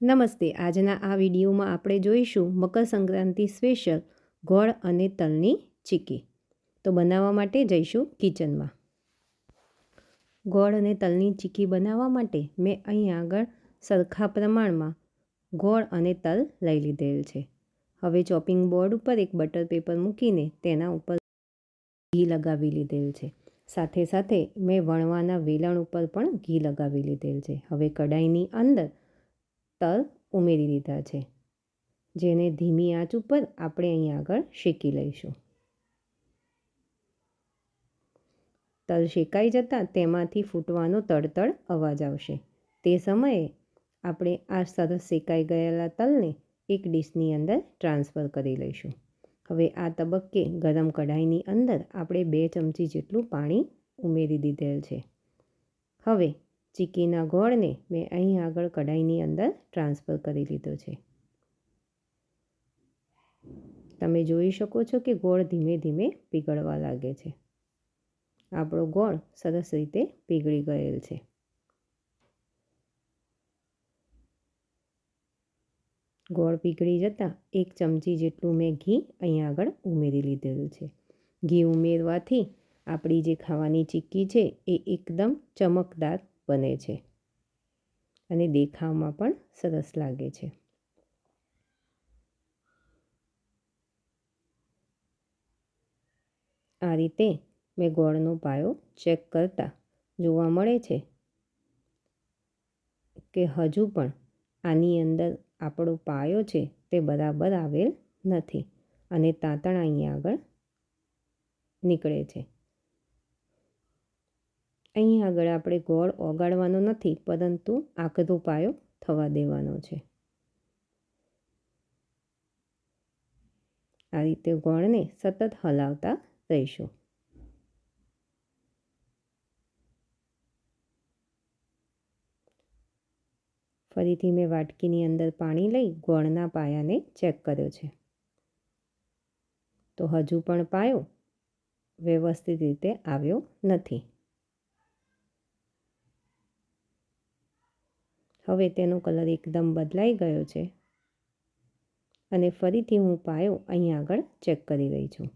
નમસ્તે. આજના આ વિડીયોમાં આપણે જોઈશું મકર સંક્રાંતિ સ્પેશિયલ ગોળ અને તલની ચીકી. તો બનાવવા માટે જઈશું કિચનમાં. ગોળ અને તલની ચીકી બનાવવા માટે મેં અહીં આગળ સરખા પ્રમાણમાં ગોળ અને તલ લઈ લીધેલ છે. હવે ચોપિંગ બોર્ડ ઉપર એક બટર પેપર મૂકીને તેના ઉપર ઘી લગાવી લીધેલ છે. સાથે સાથે મેં વણવાના વેલણ ઉપર પણ ઘી લગાવી લીધેલ છે. હવે કઢાઈની અંદર તલ ઉમેરી દીધા છે, જેને ધીમી આંચ ઉપર આપણે અહીં આગળ શેકી લઈશું. તલ શેકાઈ જતાં તેમાંથી ફૂટવાનો તડતડ અવાજ આવશે. તે સમયે આપણે આ સરસ શેકાઈ ગયેલા તલને એક ડીશની અંદર ટ્રાન્સફર કરી લઈશું. હવે આ તબક્કે ગરમ કઢાઈની અંદર આપણે બે ચમચી જેટલું પાણી ઉમેરી દીધેલ છે. હવે ચીકીના ગોળને મેં અહીં આગળ કઢાઈની અંદર ટ્રાન્સફર કરી લીધો છે. તમે જોઈ શકો છો કે ગોળ ધીમે ધીમે પીગળવા લાગે છે. આપણો ગોળ સરસ રીતે પીગળી ગયેલ છે. ગોળ પીગળી જતાં એક ચમચી જેટલું મેં ઘી અહીં આગળ ઉમેરી લીધેલું છે. ઘી ઉમેરવાથી આપણી જે ખાવાની ચીક્કી છે એ એકદમ ચમકદાર બને છે. અને દેખાવમાં પણ સરસ લાગે છે. આ રીતે મેં ગોળનો પાયો ચેક કરતા જોવા મળે છે કે હજુ પણ આની અંદર આપણો પાયો છે તે બરાબર આવેલ નથી અને તાંતણ અહીં આગળ નીકળે છે. અહીં આગળ આપણે ગોળ ઓગાળવાનો નથી, પરંતુ આકરો પાયો થવા દેવાનો છે. આ રીતે ગોળને સતત હલાવતા રહીશું. ફરીથી મેં વાટકીની અંદર પાણી લઈ ગોળના પાયાને ચેક કર્યો છે. તો હજુ પણ પાયો વ્યવસ્થિત રીતે આવ્યો નથી. હવે તેનો કલર એકદમ બદલાઈ ગયો છે. અને ફરીથી હું પાયો અહીં આગળ ચેક કરી રહી છું.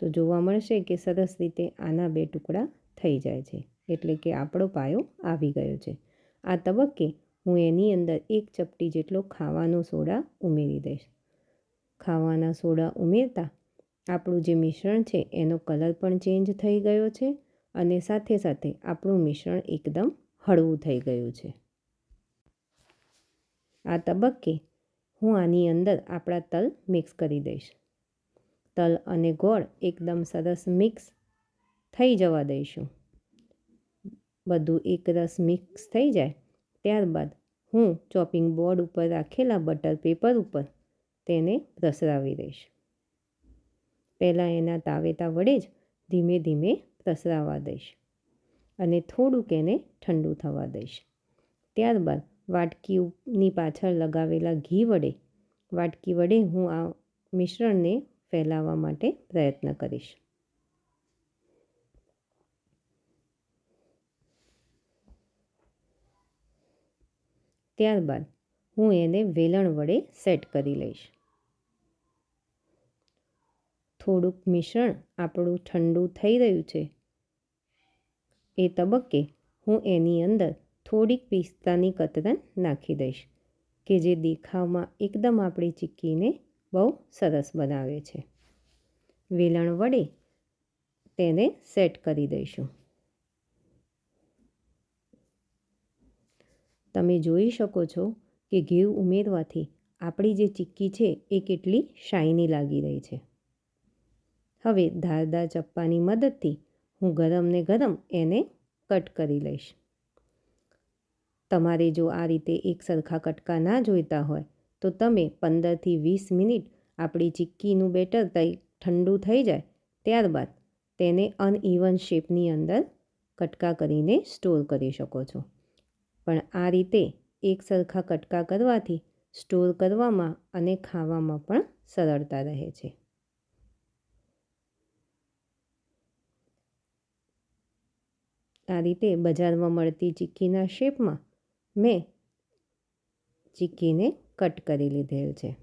તો જોવા મળશે કે સરસ રીતે આના બે ટુકડા થઈ જાય છે, એટલે કે આપણો પાયો આવી ગયો છે. આ તબક્કે હું એની અંદર એક ચપટી જેટલો ખાવાનો સોડા ઉમેરી દઈશ. ખાવાના સોડા ઉમેરતા આપણું જે મિશ્રણ છે, એનો કલર પણ ચેન્જ થઈ ગયો છે અને સાથે સાથે આપણું મિશ્રણ એકદમ હળવું થઈ ગયું છે. આ તબક્કે હું આની અંદર આપણા તલ મિક્સ કરી દઈશ. તલ અને ગોળ એકદમ સરસ મિક્સ થઈ જવા દઈશું. બધું એકરસ મિક્સ થઈ જાય ત્યારબાદ હું ચોપિંગ બોર્ડ ઉપર રાખેલા બટર પેપર ઉપર તેને પ્રસરાવી દઈશ. પહેલાં એના તાવેતા વડે જ ધીમે ધીમે પ્રસરાવા દઈશ અને થોડુંક એને ઠંડુ થવા દઈશ. ત્યારબાદ વાટકીની પાછળ લગાવેલા ઘી વડે, વાટકી વડે હું આ મિશ્રણને ફેલાવવા માટે પ્રયત્ન કરીશ. ત્યારબાદ હું એને વેલણ વડે સેટ કરી લઈશ. થોડુંક મિશ્રણ આપણું ઠંડુ થઈ રહ્યું છે. એ તબક્કે હું એની અંદર થોડીક પિસ્તાની કતરન નાખી દઈશ, કે જે દેખાવમાં એકદમ આપણી ચીક્કીને બહુ સરસ બનાવે છે. વેલણ વડે તેને સેટ કરી દઈશું. તમે જોઈ શકો છો કે ઘી ઉમેરવાથી આપણી જે ચીક્કી છે એ કેટલી શાઇની લાગી રહી છે. હવે ધારદાર ચપ્પાની મદદથી હું ગરમ ને ગરમ એને કટ કરી લઈશ. તમારે જો આ રીતે એક સરખા કટકા ના જોઈતા હોય, તો તમે પંદરથી વીસ મિનિટ આપણી ચીક્કીનું બેટર તઈ ઠંડુ થઈ જાય, ત્યારબાદ તેને અનઇવન શેપની અંદર કટકા કરીને સ્ટોર કરી શકો છો. પણ આ રીતે એક સરખા કટકા કરવાથી સ્ટોર કરવામાં અને ખાવામાં પણ સરળતા રહે છે. આ રીતે બજારમાં મળતી ચીક્કીના શેપમાં મેં ચીક્કીને કટ કરી લીધેલ છે.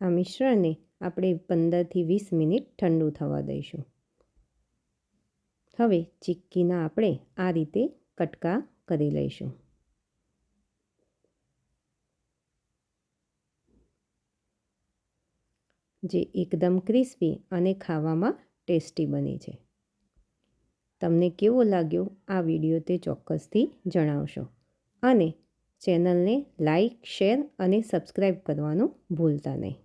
આ મિશ્રણને આપણે પંદરથી વીસ મિનિટ ઠંડુ થવા દઈશું. હવે ચીક્કીના આપણે આ રીતે કટકા કરી લઈશું. જે એકદમ ક્રિસ્પી અને ખાવામાં ટેસ્ટી બને છે. તમને કેવો લાગ્યો આ વીડિયો તે ચોક્કસથી જણાવશો. અને ચેનલને લાઈક, શેર અને સબસ્ક્રાઈબ કરવાનું ભૂલતા નહીં.